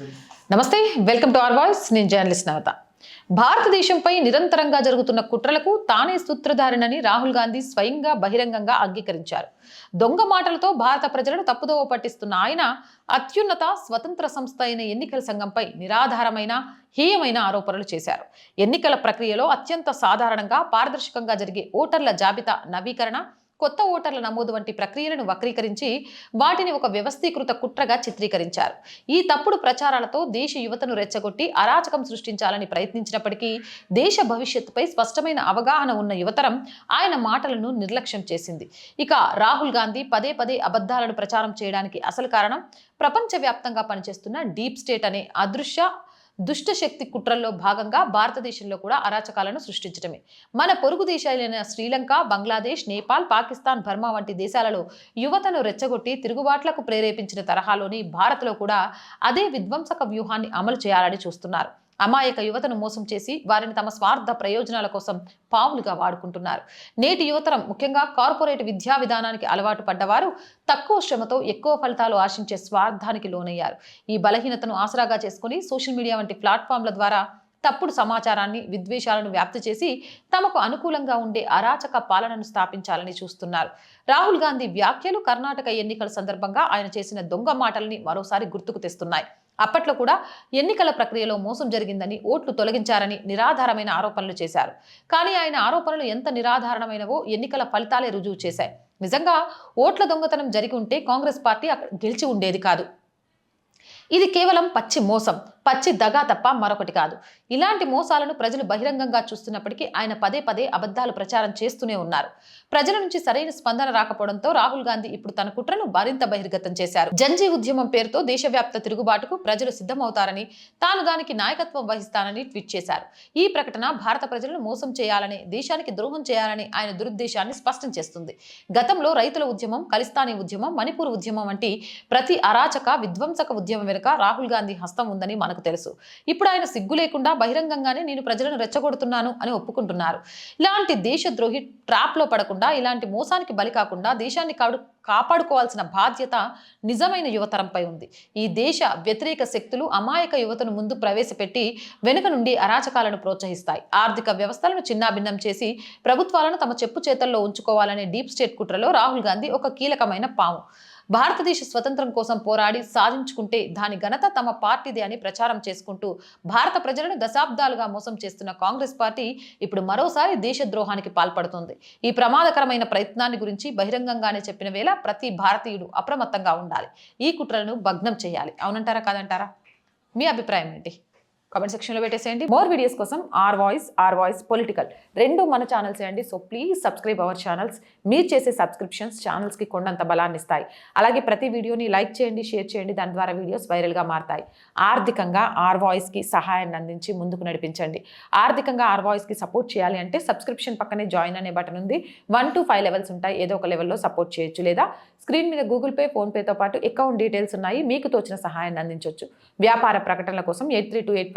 నమస్తే welcome to R voice. నేను journalist Navata. భారతదేశంపై నిరంతరంగా జరుగుతున్న కుట్రలకు తానే సూత్రధారినని రాహుల్ గాంధీ స్వయంగా బహిరంగంగా అంగీకరించారు. దొంగ మాటలతో భారత ప్రజలను తప్పుదోవ పట్టిస్తున్న ఆయన అత్యున్నత స్వతంత్ర సంస్థ అయిన ఎన్నికల సంఘంపై నిరాధారమైన హేయమైన ఆరోపణలు చేశారు. ఎన్నికల ప్రక్రియలో అత్యంత సాధారణంగా పారదర్శకంగా జరిగే ఓటర్ల జాబితా నవీకరణ కొత్త ఓటర్ల నమోదు వంటి ప్రక్రియలను వక్రీకరించి వాటిని ఒక వ్యవస్థీకృత కుట్రగా చిత్రీకరించారు. ఈ తప్పుడు ప్రచారాలతో దేశ యువతను రెచ్చగొట్టి అరాచకం సృష్టించాలని ప్రయత్నించినప్పటికీ దేశ భవిష్యత్తుపై స్పష్టమైన అవగాహన ఉన్న యువతరం ఆయన మాటలను నిర్లక్ష్యం చేసింది. ఇక రాహుల్ గాంధీ పదే పదే అబద్ధాలను ప్రచారం చేయడానికి అసలు కారణం ప్రపంచవ్యాప్తంగా పనిచేస్తున్న డీప్ స్టేట్ అనే అదృశ్య దుష్టశక్తి కుట్రల్లో భాగంగా భారతదేశంలో కూడా అరాచకాలను సృష్టించడమే మన పొరుగు దేశాలైన శ్రీలంక బంగ్లాదేశ్ నేపాల్ పాకిస్తాన్ బర్మా వంటి దేశాలలో యువతను రెచ్చగొట్టి తిరుగుబాట్లకు ప్రేరేపించిన తరహాలోని భారత్లో కూడా అదే విధ్వంసక వ్యూహాన్ని అమలు చేయాలని చూస్తున్నారు. అమాయక యువతను మోసం చేసి వారిని తమ స్వార్థ ప్రయోజనాల కోసం పావులుగా వాడుకుంటున్నారు. నేటి యువతరం ముఖ్యంగా కార్పొరేట్ విద్యా విధానానికి అలవాటు పడ్డవారు తక్కువ శ్రమతో ఎక్కువ ఫలితాలు ఆశించే స్వార్థానికి లోనయ్యారు. ఈ బలహీనతను ఆసరాగా చేసుకుని సోషల్ మీడియా వంటి ప్లాట్ఫామ్ల ద్వారా తప్పుడు సమాచారాన్ని విద్వేషాలను వ్యాప్తి చేసి తమకు అనుకూలంగా ఉండే అరాచక పాలనను స్థాపించాలని చూస్తున్నారు. రాహుల్ గాంధీ వ్యాఖ్యలు కర్ణాటక ఎన్నికల సందర్భంగా ఆయన చేసిన దొంగ మాటల్ని మరోసారి గుర్తుకు తెస్తున్నాయి. అప్పట్లో కూడా ఎన్నికల ప్రక్రియలో మోసం జరిగిందని ఓట్లు తొలగించారని నిరాధారమైన ఆరోపణలు చేశారు. కానీ ఆయన ఆరోపణలు ఎంత నిరాధారణమైనవో ఎన్నికల ఫలితాలే రుజువు చేశాయి. నిజంగా ఓట్ల దొంగతనం జరిగి ఉంటే కాంగ్రెస్ పార్టీ అక్కడ గెలిచి ఉండేది కాదు. ఇది కేవలం పచ్చి మోసం. పచ్చి దగా తప్ప మరొకటి కాదు. ఇలాంటి మోసాలను ప్రజలు బహిరంగంగా చూస్తున్నప్పటికీ ఆయన పదే పదే అబద్ధాలు ప్రచారం చేస్తూనే ఉన్నారు. ప్రజల నుంచి సరైన స్పందన రాకపోవడంతో రాహుల్ గాంధీ ఇప్పుడు తన కుట్రను మరింత బహిర్గతం చేశారు. జంజీ ఉద్యమం పేరుతో దేశవ్యాప్త తిరుగుబాటుకు ప్రజలు సిద్ధమవుతారని తాను దానికి నాయకత్వం వహిస్తానని ట్వీట్ చేశారు. ఈ ప్రకటన భారత ప్రజలను మోసం చేయాలని దేశానికి ద్రోహం చేయాలని ఆయన దురుద్దేశాన్ని స్పష్టం చేస్తుంది. గతంలో రైతుల ఉద్యమం ఖలిస్తానీ ఉద్యమం మణిపూర్ ఉద్యమం వంటి ప్రతి అరాచక విధ్వంసక ఉద్యమం వెనుక రాహుల్ గాంధీ హస్తం ఉందని మనకు తెలుసు. ఇప్పుడు ఆయన సిగ్గు లేకుండా బహిరంగంగానే నేను ప్రజలను రెచ్చగొడుతున్నాను అని ఒప్పుకుంటున్నారు. ఇలాంటి దేశద్రోహి ట్రాప్లో పడకుండా ఇలాంటి మోసానికి బలి కాకుండా దేశాన్ని కాడు కాపాడుకోవాల్సిన బాధ్యత నిజమైన యువతరంపై ఉంది. ఈ దేశ వ్యతిరేక శక్తులు అమాయక యువతను ముందు ప్రవేశపెట్టి వెనుక నుండి అరాచకాలను ప్రోత్సహిస్తాయి. ఆర్థిక వ్యవస్థలను చిన్నాభిన్నం చేసి ప్రభుత్వాలను తమ చెప్పు చేతల్లో ఉంచుకోవాలనే డీప్ స్టేట్ కుట్రలో రాహుల్ గాంధీ ఒక కీలకమైన పాము. భారతదేశ స్వతంత్రం కోసం పోరాడి సాధించుకుంటే దాని ఘనత తమ పార్టీదే అని ప్రచారం చేసుకుంటూ భారత ప్రజలను దశాబ్దాలుగా మోసం చేస్తున్న కాంగ్రెస్ పార్టీ ఇప్పుడు మరోసారి దేశద్రోహానికి పాల్పడుతుంది. ఈ ప్రమాదకరమైన ప్రయత్నాన్ని గురించి బహిరంగంగానే చెప్పిన వేళ ప్రతి భారతీయుడు అప్రమత్తంగా ఉండాలి. ఈ కుట్రలను భగ్నం చేయాలి. అవునంటారా కాదంటారా? మీ అభిప్రాయం ఏంటి? కామెంట్ సెక్షన్లో పెట్టేసేయండి. మోర్ వీడియోస్ కోసం R voice R voice political రెండు మన ఛానల్స్ అండి. So please subscribe our channels మీరు చేసే సబ్స్క్రిప్షన్స్ ఛానల్స్కి కొండంత బలాన్ని ఇస్తాయి. అలాగే ప్రతి వీడియోని లైక్ చేయండి షేర్ చేయండి. దాని ద్వారా వీడియోస్ వైరల్గా మారతాయి. ఆర్థికంగా ఆర్ వాయిస్కి సహాయాన్ని అందించి ముందుకు నడిపించండి. ఆర్థికంగా ఆర్ వాయిస్కి సపోర్ట్ చేయాలి అంటే సబ్స్క్రిప్షన్ పక్కనే జాయిన్ అనే బటన్ ఉంది. వన్ టు ఫైవ్ లెవెల్స్ ఉంటాయి. ఏదో ఒక లెవెల్లో సపోర్ట్ చేయొచ్చు. లేదా స్క్రీన్ మీద గూగుల్ పే ఫోన్పేతో పాటు అకౌంట్ డీటెయిల్స్ ఉన్నాయి. మీకు తోచిన సహాయాన్ని అందించవచ్చు వ్యాపార ప్రకటనల కోసం eight three two eight